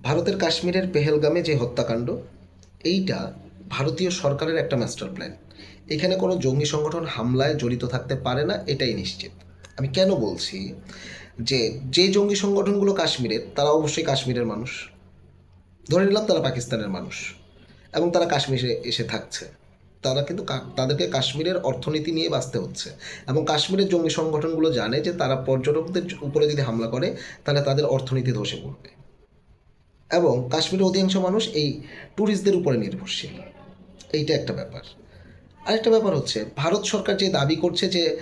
ভারতের কাশ্মীরের পেহেলগামে যে হত্যাকাণ্ড, এইটা ভারতীয় সরকারের একটা মাস্টার প্ল্যান এখানে কোনো জঙ্গি সংগঠন হামলায় জড়িত থাকতে পারে না, এটাই নিশ্চিত। আমি কেন বলছি যে যে জঙ্গি সংগঠনগুলো কাশ্মীরের তারা অবশ্যই কাশ্মীরের মানুষ। ধরে নিলাম তারা পাকিস্তানের মানুষ এবং তারা কাশ্মীরে এসে থাকছে। তারা কিন্তু তাদেরকে কাশ্মীরের অর্থনীতি নিয়ে বাঁচতে হচ্ছে এবং কাশ্মীরের জঙ্গি সংগঠনগুলো জানে যে তারা পর্যটকদের উপরে যদি হামলা করে, তাহলে তাদের অর্থনীতি ধসে পড়বে। এবং কাশ্মীরের অধিকাংশ মানুষ এই ট্যুরিস্টদের উপরে নির্ভরশীল। এইটা একটা ব্যাপার। আরেকটা ব্যাপার হচ্ছে, ভারত সরকার যে দাবি করছে যে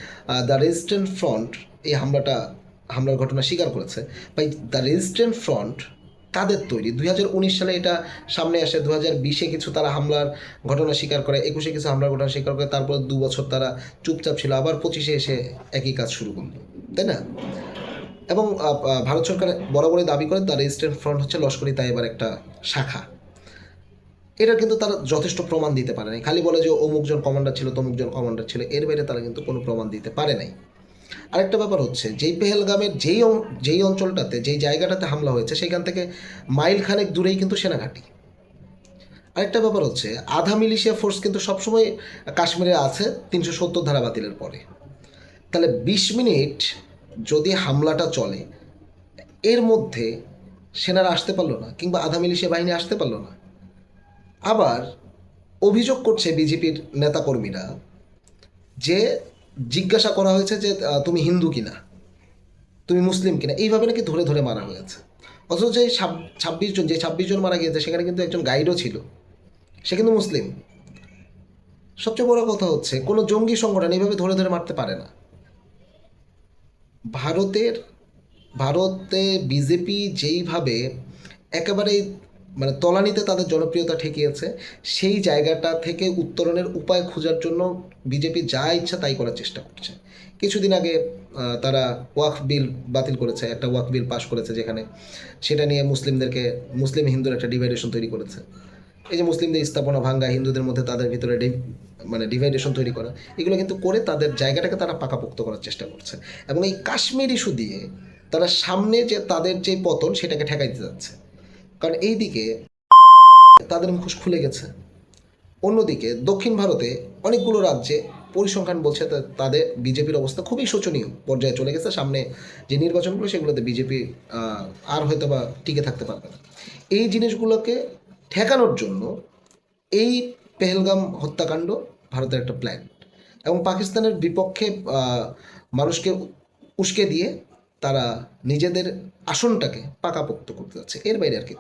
দ্য রেজিস্ট্যান্ট ফ্রন্ট এই হামলাটা, হামলার ঘটনা স্বীকার করেছে বা দ্য রেজিস্ট্যান্ট ফ্রন্ট তাদের তৈরি? দুই হাজার উনিশ সালে এটা সামনে আসে দু হাজার বিশে কিছু তারা হামলার ঘটনা স্বীকার করে, একুশে কিছু হামলার ঘটনা স্বীকার করে, তারপর দু বছর তারা চুপচাপ ছিল, আবার পঁচিশে এসে একই কাজ শুরু করল। তাই না? এবং ভারত সরকার বরাবরই দাবি করে তার রেজিস্ট্যান্ট ফ্রন্ট হচ্ছে লস্করি তাইবার একটা শাখা। এটা কিন্তু তারা যথেষ্ট প্রমাণ দিতে পারে নাই। খালি বলে যে অমুকজন কমান্ডার ছিল তমুকজন কমান্ডার ছিল, এর বাইরে তারা কিন্তু কোনো প্রমাণ দিতে পারে নাই। আরেকটা ব্যাপার হচ্ছে, যেই পেহেলগামের যেই যেই অঞ্চলটাতে, যেই জায়গাটাতে হামলা হয়েছে, সেখান থেকে মাইল খানেক দূরেই কিন্তু সেনাঘাঁটি। আরেকটা ব্যাপার হচ্ছে, আধা মিলিশিয়া ফোর্স কিন্তু সবসময় কাশ্মীরে আছে তিনশো সত্তর ধারা বাতিলের পরে। তাহলে বিশ মিনিট যদি হামলাটা চলে, এর মধ্যে সেনারা আসতে পারল না কিংবা আধা মিলিশিয়া বাহিনী আসতে পারল না। আবার অভিযোগ করছে বিজেপির নেতাকর্মীরা যে জিজ্ঞাসা করা হয়েছে যে তুমি হিন্দু কিনা? তুমি মুসলিম কিনা? এইভাবে নাকি ধরে ধরে মারা হয়েছে। অথচ যে ছাব্বিশ জন, যে ছাব্বিশ জন মারা গিয়েছে, সেখানে কিন্তু একজন গাইডও ছিল। সে কিন্তু মুসলিম। সবচেয়ে বড় কথা হচ্ছে, কোনো জঙ্গি সংগঠন এইভাবে ধরে ধরে মারতে পারে না। ভারতের, ভারতে বিজেপি যেইভাবে একেবারেই মানে তলানিতে তাদের জনপ্রিয়তা ঠেকিয়েছে, সেই জায়গাটা থেকে উত্তরণের উপায় খোঁজার জন্য বিজেপি যা ইচ্ছা তাই করার চেষ্টা করছে। কিছুদিন আগে তারা ওয়াকফ বিল বাতিল করেছে, একটা ওয়াকফ বিল পাশ করেছে যেখানে সেটা নিয়ে মুসলিমদেরকে, মুসলিম হিন্দুর একটা ডিভাইডেশন তৈরি করেছে। এই যে মুসলিমদের স্থাপনা ভাঙ্গা, হিন্দুদের মধ্যে তাদের ভিতরে মানে ডিভাইডেশন তৈরি করা, এগুলো কিন্তু করে তাদের জায়গাটাকে তারা পাকাপোক্ত করার চেষ্টা করছে এবং এই কাশ্মীর ইস্যু দিয়ে তারা সামনে যে তাদের যে পতন সেটাকে ঠেকাইতে যাচ্ছে। কারণ এই দিকে তাদের মুখোশ খুলে গেছে। অন্যদিকে দক্ষিণ ভারতে অনেকগুলো রাজ্যে পরিসংখ্যান বলছে তাদের বিজেপির অবস্থা খুবই শোচনীয়। পর্যায়ে চলে গেছে, সামনে যে নির্বাচনগুলো সেগুলোতে বিজেপি আর হয়তো বা টিকে থাকতে পারবে না। এই জিনিসগুলোকে ঠেকানোর জন্য এই পেহেলগাম হত্যাকাণ্ড ভারতের একটা প্ল্যান এবং পাকিস্তানের বিপক্ষে মানুষকে উস্কে দিয়ে তারা নিজেদের আসনটাকে পাকাপোক্ত করতে যাচ্ছে। এর বাইরে আর কিছু